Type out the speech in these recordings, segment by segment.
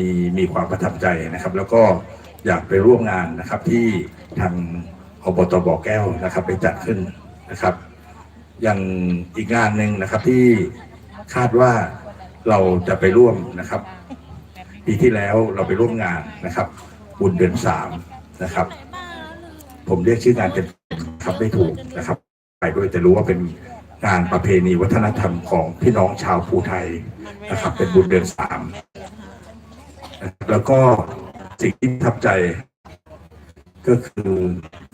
มีมีความประทับใจนะครับ แล้วก็อยากไปร่วมงานนะครับที่ทางอบตบ่อแก้วนะครับไปจัดขึ้นนะครับอย่างอีกงานหนึ่งนะครับที่คาดว่าเราจะไปร่วมนะครับ ปีที่แล้วเราไปร่วมงานนะครับ บุญเดือนสามนะครับ ผมเรียกชื่องานเป็นครับไม่ถูกนะครับ ไปด้วยแต่รู้ว่าเป็นงานประเพณีวัฒนธรรมของพี่น้องชาวภูไทยนะครับ เป็นบุญเดือนสาม แล้วก็สิ่งที่ทับใจ ก็คือ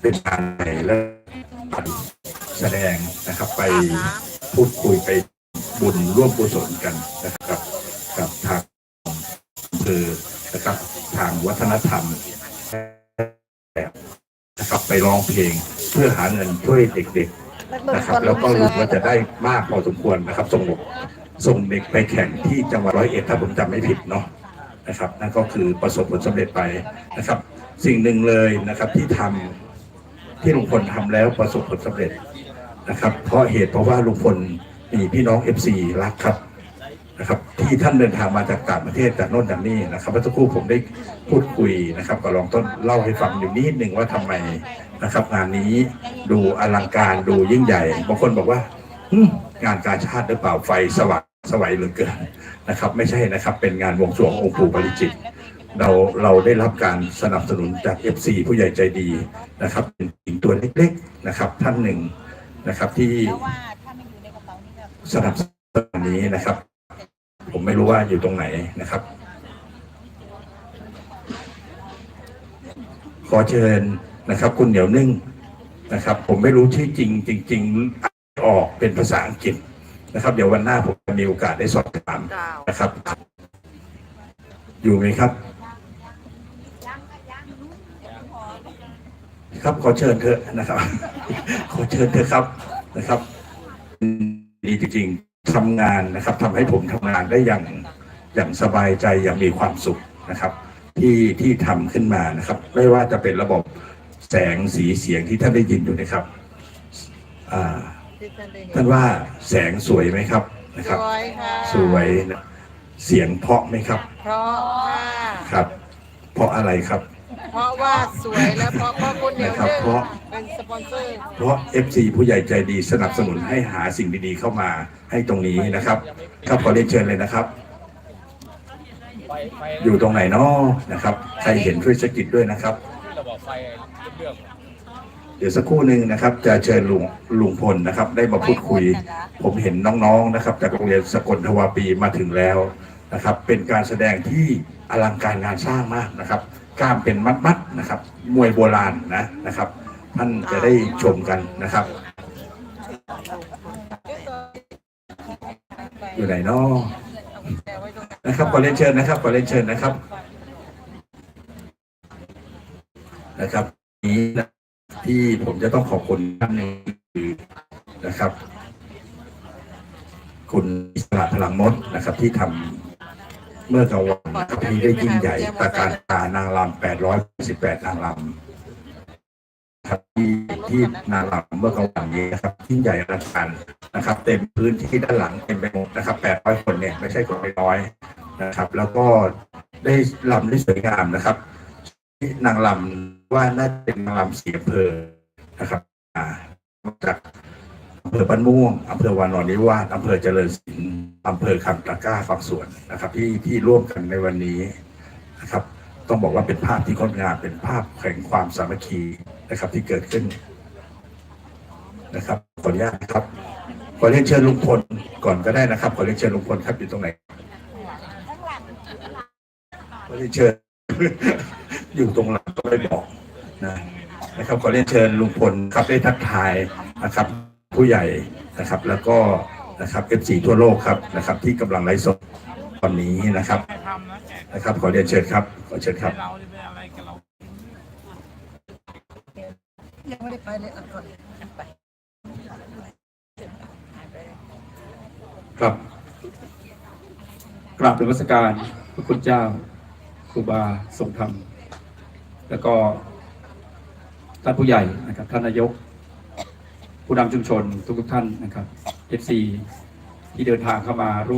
เป็นการไหนและแสดงนะครับ ไปพูดคุยไปบุญร่วมกุศลกันนะครับกับทางอำเภอนะครับทางวัฒนธรรมนะครับไปร้องเพลงเพื่อหาเงินช่วยเด็กๆนะครับ แล้วก็รู้ว่าจะได้มากพอสมควรนะครับส่งส่งเด็กไปแข่งที่จังหวัดร้อยเอ็ดถ้าผมจำไม่ผิดเนาะ นะครับนั่นก็คือประสบผลสำเร็จไปนะครับ สิ่งหนึ่งเลยนะครับที่ทำที่ลุงพลทำแล้วประสบผลสำเร็จนะครับ เพราะเหตุเพราะว่าลุงพลมีพี่น้อง FC รักครับนะครับที่ท่านเดินทางมาจากต่างประเทศจากโน่นจากนี่นะครับเมื่อสักครู่ผมได้พูดคุยนะครับก็ลองต้นเล่าให้ฟังอยู่นิดหนึ่งว่าทำไมนะครับ งานนี้ดูอลังการดูยิ่งใหญ่บางคนบอกว่างานกาชาติหรือเปล่าไฟสว่าง สวัยเหลือเกินนะครับ ไม่ใช่นะครับ เป็นงานบวงสรวงองค์ปู่ปาริจิตเราเราได้รับการสนับสนุนจาก FC ผู้ใหญ่ใจดีนะครับเป็นหญิงตัวเล็กๆนะครับ ท่านหนึ่งนะครับที่แล้วว่าถ้าไม่อยู่ในกระเป๋านี่ก็สนับสนุนนี้นะครับ ผมไม่รู้ว่าอยู่ตรงไหนนะครับ ขอเชิญนะครับ คุณเหนียวนึ่งนะครับ ผมไม่รู้ชื่อจริงจริง ๆอ่านออกเป็นภาษาอังกฤษ นะครับ เดี๋ยววันหน้าผมจะมีโอกาสได้สอบถามนะครับ อยู่ไหมครับ ครับขอเชิญเถอะนะครับ ขอเชิญเถอะครับนะครับดีจริงๆทำงานนะครับทำให้ผมทำงานได้อย่างอย่างสบายใจอย่างมีความสุขนะครับ ที่ที่ทำขึ้นมานะครับ ไม่ว่าจะเป็นระบบแสงสีเสียงที่ท่านได้ยินอยู่นะครับ อ่า ท่านว่าแสงสวยไหมครับนะครับ สวยค่ะสวยนะเสียงเพราะไหมครับ เพราะค่ะครับ เพราะอะไรครับ เพราะว่าสวยและเพราะพ่อคุณเหนียวนะครับนึ่งเพราะ เป็นสปอนเซอร์เพราะ FC ผู้ใหญ่ใจดีสนับสนุนให้หาสิ่งดีๆเข้ามาให้ตรงนี้นะครับ ครับขอเรียนเชิญเลยนะครับ ไฟไฟอยู่ตรงไหนเนาะนะครับ ใครเห็นช่วยสะกิดด้วยนะครับระบบไฟเรื่อง เดี๋ยวสักครู่หนึ่งนะครับ จะเชิญลุงลุงพลนะครับ ได้มาพูดคุย ผมเห็นน้องๆนะครับ จากโรงเรียนสกลทวาปีมาถึงแล้วนะครับ เป็นการแสดงที่อลังการงานสร้างมากนะครับกล้ามเป็นมัดๆนะครับ มวยโบราณนะนะครับท่านจะได้ชมกันนะครับ อยู่ไหนเนาะนะครับขอเรียนเชิญนะครับขอเรียนเชิญนะครับ นะครับนี้นะ ที่ผมจะต้องขอบคุณท่านหนึ่งคือนะครับ คุณอิสระพลังมดนะครับ ที่ทำเมื่อกลางวันนะครับที่ได้ยิ่งใหญ่ตระการตานางรำ818นางรำครับที่ที่นางรำเมื่อกลางวันนี้นะครับยิ่งใหญ่อลังการนะครับ เต็มพื้นที่ด้านหลังเต็มไปหมดนะครับ800คนเนี่ยไม่ใช่คนน้อยนะครับ แล้วก็ได้รำได้สวยงามนะครับนางลำ ว่าน่าจะเป็นนางลำสีอำเภอนะครับอ่ามาจากอำเภอบ้านม่วงอำเภอวานอนนิวาสอำเภอเจริญศิลป์อำเภอคำตะกร้าบางส่วนนะครับ ที่ที่ร่วมกันในวันนี้นะครับ ต้องบอกว่าเป็นภาพที่งดงามเป็นภาพแห่งความสามัคคีนะครับที่เกิดขึ้นนะครับขออนุญาตครับขอเรียนเชิญลุงพลก่อนก็ได้นะครับขอเรียนเชิญลุงพลครับอยู่ตรงไหนขอเรียนเชิญอยู่ตรงหลังก็ไม่บอก นะนะครับขอเรียนเชิญลุงพลครับได้ทักทายนะครับ ผู้ใหญ่นะครับ แล้วก็นะครับเอฟซีทั่วโลกครับนะครับ ที่กำลังไลฟ์สดตอนนี้นะครับนะครับ ขอเรียนเชิญครับ ขอเชิญครับเราจะเป็นอะไรกันเรายังไม่ได้ไปเลยอะก่อนไปครับกราบนมัสการพระคุณเจ้าครูบาทรงธรรม แล้วก็ ท่านผู้ใหญ่นะครับท่านนายก ผู้นำชุมชนทุกๆท่านนะครับเอฟซีที่เดินทางเข้ามาร่วม